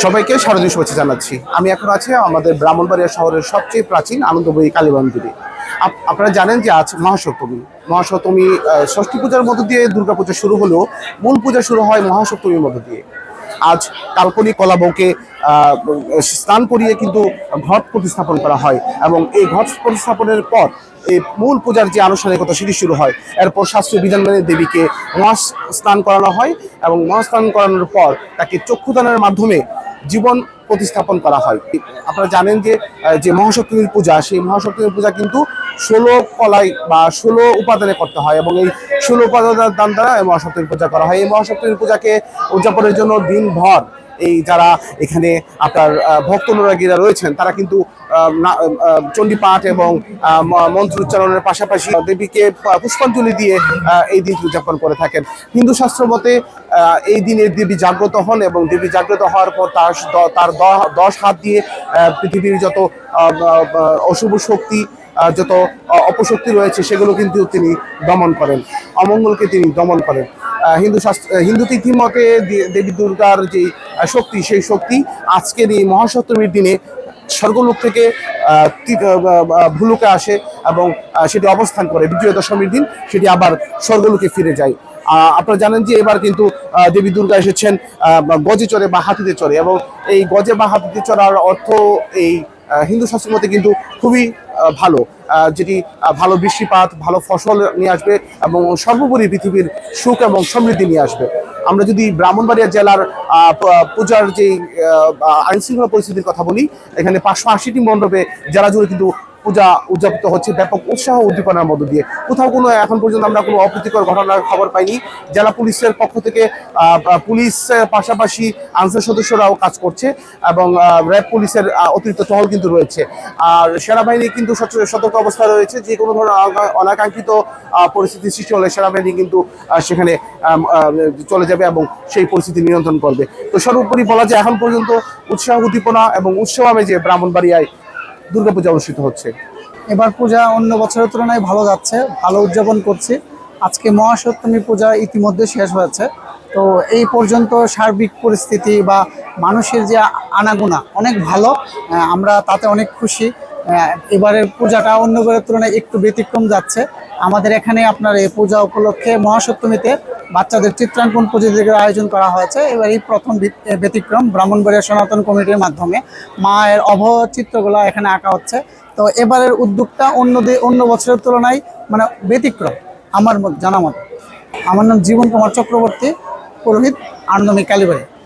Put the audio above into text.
সবাইকে শারদীয় শুভেচ্ছা জানাচ্ছি। আমি এখন আছি আমাদের ব্রাহ্মণবাড়িয়া শহরের সবচেয়ে প্রাচীন আনন্দময়ী কালী মন্দিরে আপ- আপনারা জানেন যে আজ মহাসপ্তমী। মহাসপ্তমী ষষ্ঠী পূজার মধ্য দিয়ে দুর্গাপূজা শুরু হলেও মূল পূজা শুরু হয় মহাসপ্তমীর মধ্য দিয়ে। আজ কাল্পনিক কলাবউকে স্নান করিয়ে কিন্তু ঘট প্রতিস্থাপন করা হয় এবং এই ঘট প্রতিস্থাপনের পর এই মূল পূজার যে আনুষ্ঠানিকতা সেটি শুরু হয়। এরপর শাস্ত্রীয় বিধান মেনে দেবীকে মহাস স্নান করানো হয় এবং মহাস্নান করানোর পর তাকে চক্ষুদানের মাধ্যমে জীবন প্রতিস্থাপন করা হয়। আপনারা জানেন যে যে মহাসপ্তমীর পূজা, সেই মহাসপ্তমীর পূজা কিন্তু ষোলো কলাই বা ষোলো উপাদানে করতে হয় এবং এই ষোলো উপাদানের দান দ্বারা এই মহাসপ্তমীর পূজা করা হয়। এই মহাসপ্তমীর পূজাকে উদযাপনের জন্য দিনভর এই যারা এখানে আপনার ভক্ত অনুরাগীরা রয়েছেন তারা কিন্তু আহ, না- আহ, চণ্ডী পাঠ এবং মন্ত্র উচ্চারণের পাশাপাশি দেবীকে পুষ্পাঞ্জলি দিয়ে এই দিনটি উদযাপন করে থাকেন। হিন্দু শাস্ত্র মতে এই দিনে দেবী জাগ্রত হন এবং দেবী জাগ্রত হওয়ার পর তার তার দশ হাত দিয়ে পৃথিবীর যত অশুভ শক্তি যত অপশক্তি রয়েছে, সেগুলো কিন্তু তিনি দমন করেন। অমঙ্গলকে তিনি দমন করেন। হিন্দু শাস্ত্র হিন্দু তিথি মতে দেবী দুর্গার যে শক্তি, সেই শক্তি আজকের এই মহাসপ্তমীর দিনে স্বর্গলোক থেকে ভুলুকে আসে এবং সেটি অবস্থান করে। বিজয় দশমীর দিন সেটি আবার স্বর্গলোকে ফিরে যায়। আপনারা জানেন যে এবার কিন্তু দেবী দুর্গা এসেছেন গজে চড়ে বা হাতিতে চড়ে এবং এই গজে বা হাতিতে চড়ার অর্থ এই হিন্দু শাস্ত্রের মতে কিন্তু খুবই ভালো। যেটি ভালো বৃষ্টিপাত, ভালো ফসল নিয়ে আসবে এবং সর্বোপরি পৃথিবীর সুখ এবং সমৃদ্ধি নিয়ে আসবে। আমরা যদি ব্রাহ্মণবাড়িয়া জেলার পূজার যে আইনশৃঙ্খলা পরিস্থিতির কথা বলি, এখানে পাঁচশো আশিটি মণ্ডপে জেলা জুড়ে কিন্তু পূজা উদযাপিত হচ্ছে, ব্যাপক উৎসাহ উদ্দীপনার মধ্য দিয়ে। কোথাও কোনো এখন পর্যন্ত আমরা কোনো অপ্রীতিকর ঘটনার খবর পাইনি। জেলা পুলিশের পক্ষ থেকে পুলিশের পাশাপাশি আনসার সদস্যরাও কাজ করছে এবং র্যাব পুলিশের অতিরিক্ত টহল কিন্তু রয়েছে। আর সেনাবাহিনী কিন্তু সতর্ক অবস্থায় রয়েছে, যে কোনো ধরনের অনা- অনাকাঙ্ক্ষিত পরিস্থিতি সৃষ্টি হলে সেনাবাহিনী কিন্তু সেখানে চলে যাবে এবং সেই পরিস্থিতি নিয়ন্ত্রণ করবে। তো সর্বোপরি বলা যায়, এখন পর্যন্ত উৎসাহ উদ্দীপনা এবং উৎসব আমেজে ব্রাহ্মণবাড়িয়ায় দুর্গাপূজা অনুষ্ঠিত হচ্ছে। এবার পূজা অন্য বছরের তুলনায় ভালো যাচ্ছে, ভালো উদযাপন করছি। আজকে মহাসপ্তমী পূজা ইতিমধ্যে শেষ হয়েছে। তো এই পর্যন্ত সার্বিক পরিস্থিতি বা মানুষের যে আনাগোনা অনেক ভালো আমরা তাতে অনেক খুশি। এবারের পূজাটা অন্য বারের তুলনায় একটু ব্যতিক্রম যাচ্ছে। আমাদের এখানে আপনার এই পূজা উপলক্ষে মহাসপ্তমীতে বাচ্চাদের চিত্রাঙ্কন প্রতিযোগিতার আয়োজন করা হয়েছে। এবার এই প্রথম ব্যত- ব্যতিক্রম ব্রাহ্মণবাড়িয়া সনাতন কমিটির মাধ্যমে মায়ের অভ চিত্রগুলো এখানে আঁকা হচ্ছে। তো এবারের উদ্যোগটা অন্য অন্য বছরের তুলনায় মানে ব্যতিক্রম, আমার মত- জানা মতো। আমার নাম জীবন কুমার চক্রবর্তী, পুরোহিত আনন্দমী কালীবাড়ি।